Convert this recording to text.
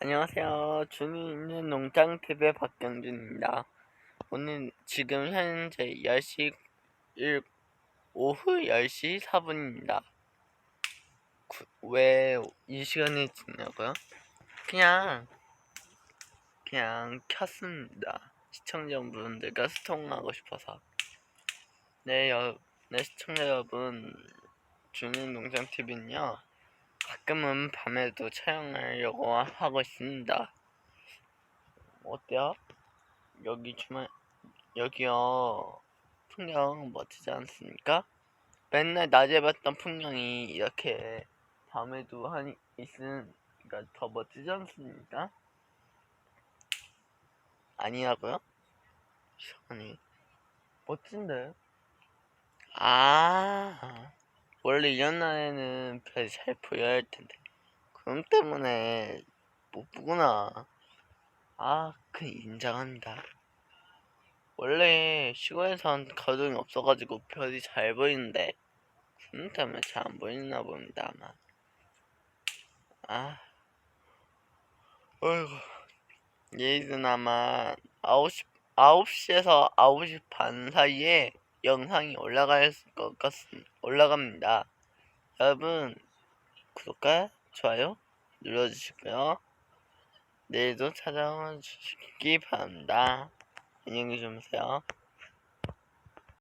안녕하세요. 중이 있는 농장 TV의 박경준입니다. 오늘 지금 현재 10시 1 오후 10시 4분입니다. 왜 이 시간에 찍냐고요? 그냥 그냥 켰습니다. 시청자분들과 소통하고 싶어서. 네, 여, 네 시청자 여러분, 중인 농장 TV는요. 가끔은 밤에도 촬영하려고 하고 있습니다. 어때요? 여기 주말 여기요 풍경 멋지지 않습니까? 맨날 낮에 봤던 풍경이 이렇게 밤에도 한 있으니까 더 멋지지 않습니까? 아니라고요? 아니 멋진데? 아 원래 이런 날에는 별이 잘 보여야 할 텐데. 그럼 때문에 못 보구나. 아, 그 인정합니다. 원래 시골에선 거동이 없어가지고 별이 잘 보이는데 그럼 때문에 잘 안 보이나 봅니다 아마. 아. 어이구. 아마 9시, 9시에서 9시 반 사이에 영상이 올라갈 것 같습니다. 올라갑니다. 여러분, 구독과 좋아요 눌러주시고요. 내일도 찾아와 주시기 바랍니다. 안녕히 주무세요.